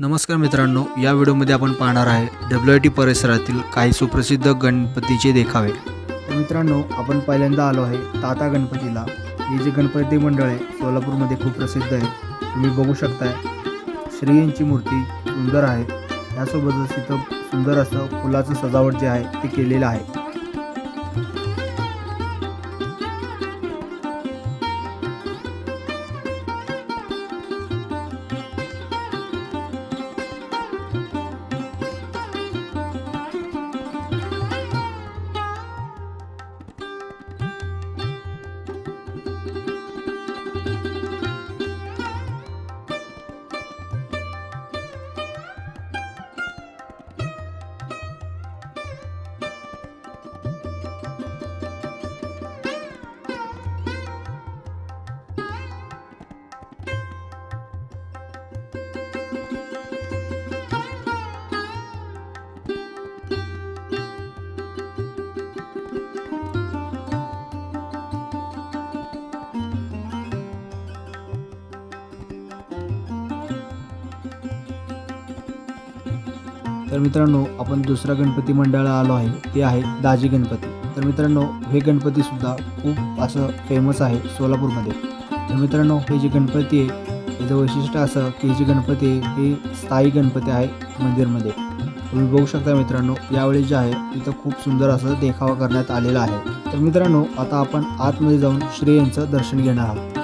नमस्कार मित्रांनो या व्हिडिओमध्ये आपण पाहणार आहे डब्ल्यू आय टी परिसरातील काही सुप्रसिद्ध गणपतीचे देखावे. तर मित्रांनो आपण पहिल्यांदा आलो आहे ताता गणपतीला. हे जे गणपती मंडळ आहे सोलापूरमध्ये खूप प्रसिद्ध आहे. तुम्ही बघू शकताय श्री यांची मूर्ती सुंदर आहे. त्यासोबतच तिथं सुंदर असं फुलाचं सजावट जे आहे ते केलेलं आहे. तर मित्रांनो आपण दुसरा गणपती मंडळाला आलो आहे. ते आहे दाजी गणपती. तर मित्रांनो हे गणपती सुद्धा खूप असं फेमस आहे सोलापूरमध्ये. तर मित्रांनो हे जे गणपती आहे याचं वैशिष्ट्य असं की हे जे गणपती आहे हे स्थायी गणपती आहे मंदिरमध्ये. तुम्ही बघू शकता मित्रांनो यावेळी जे आहे तिथं खूप सुंदर असं देखावा करण्यात आलेला आहे. तर मित्रांनो आता आपण आतमध्ये जाऊन श्री यांचं दर्शन घेणार आहोत.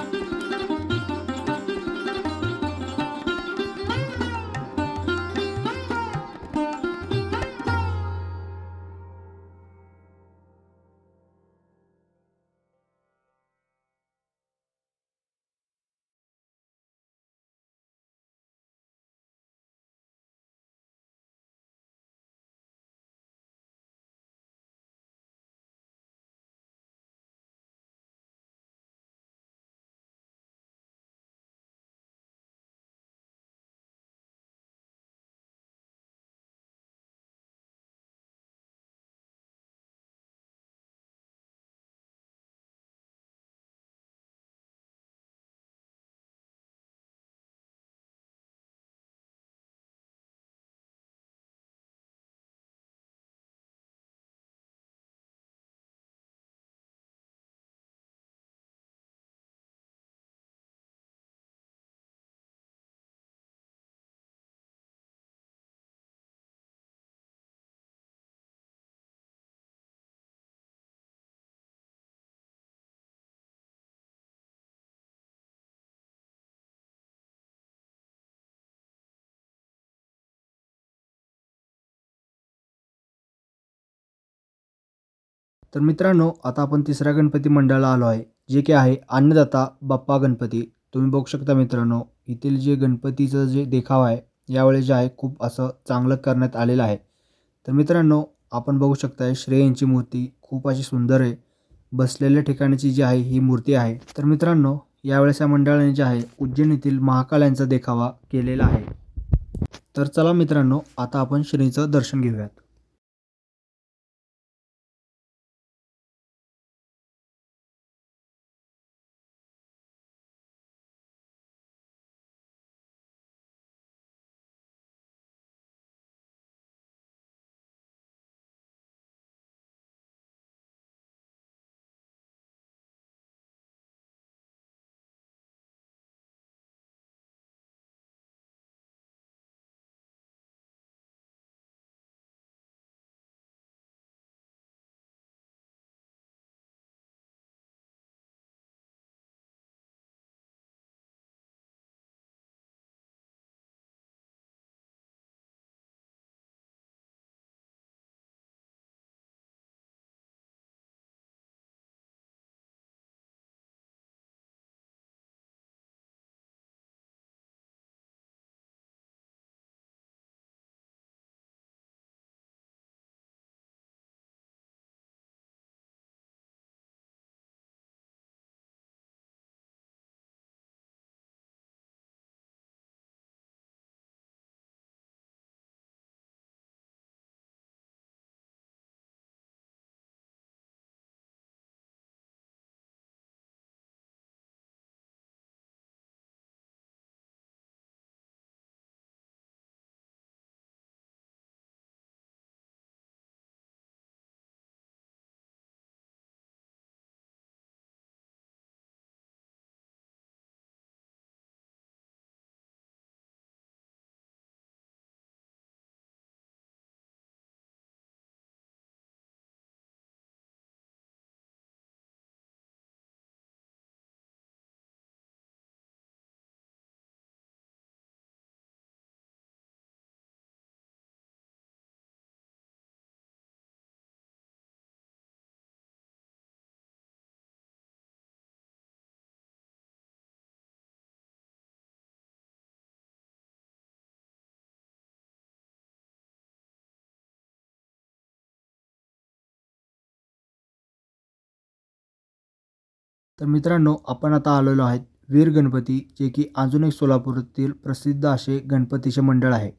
तर मित्रांनो आता आपण तिसऱ्या गणपती मंडळाला आलो आहे जे की आहे अन्नदाता बाप्पा गणपती. तुम्ही बघू शकता मित्रांनो येथील जे गणपतीचं जे देखाव आहे यावेळी जे आहे खूप असं चांगलं करण्यात आलेलं आहे. तर मित्रांनो आपण बघू शकता श्रेय यांची मूर्ती खूप अशी सुंदर आहे. बसलेल्या ठिकाणीची जी आहे ही मूर्ती आहे. तर मित्रांनो यावेळेस या मंडळाने जे आहे उज्जैन येथील महाकाल यांचा देखावा केलेला आहे. तर चला मित्रांनो आता आपण श्रीचं दर्शन घेऊयात. तर मित्रांनो आपण आता आलेलो आहेत वीर गणपती जे की अजून एक सोलापूरातील प्रसिद्ध असे गणपतीचे मंडळ आहे.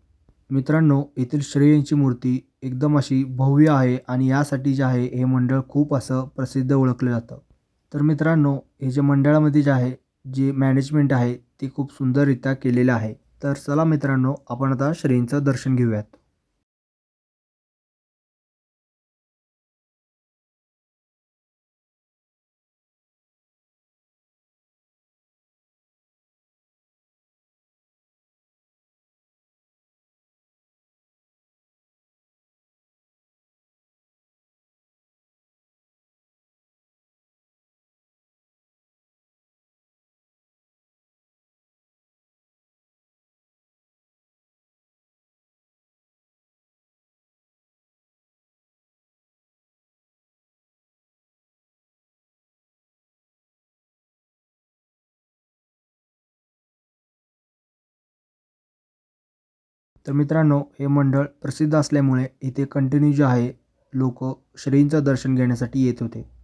मित्रांनो येथील श्री यांची मूर्ती एकदम अशी भव्य आहे आणि यासाठी जे आहे हे मंडळ खूप असं प्रसिद्ध ओळखलं जातं. तर मित्रांनो हे जे मंडळामध्ये जे आहे जे मॅनेजमेंट आहे ते खूप सुंदररित्या केलेलं आहे. तर चला मित्रांनो आपण आता श्रेयींचं दर्शन घेऊयात. तर मित्रांनो हे मंडळ प्रसिद्ध असल्यामुळे इथे कंटिन्यू जे आहे लोक श्रींचं दर्शन घेण्यासाठी येत होते.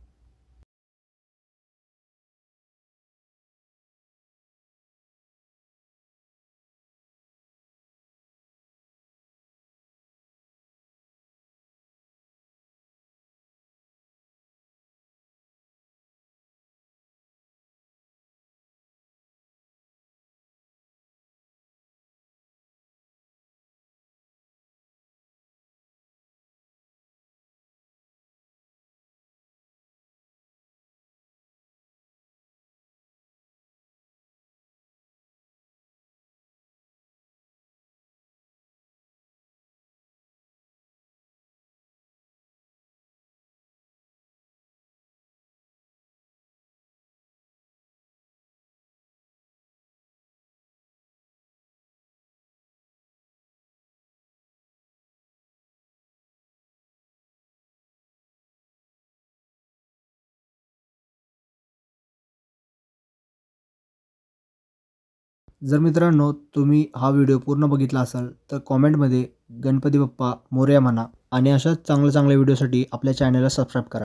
जर मित्रांनो तुम्ही हा व्हिडिओ पूर्ण बघितला असाल तर कॉमेंटमध्ये गणपती बाप्पा मोरया म्हणा आणि अशाच चांगल्या चांगल्या व्हिडिओसाठी आपल्या चॅनलला सबस्क्राईब करा.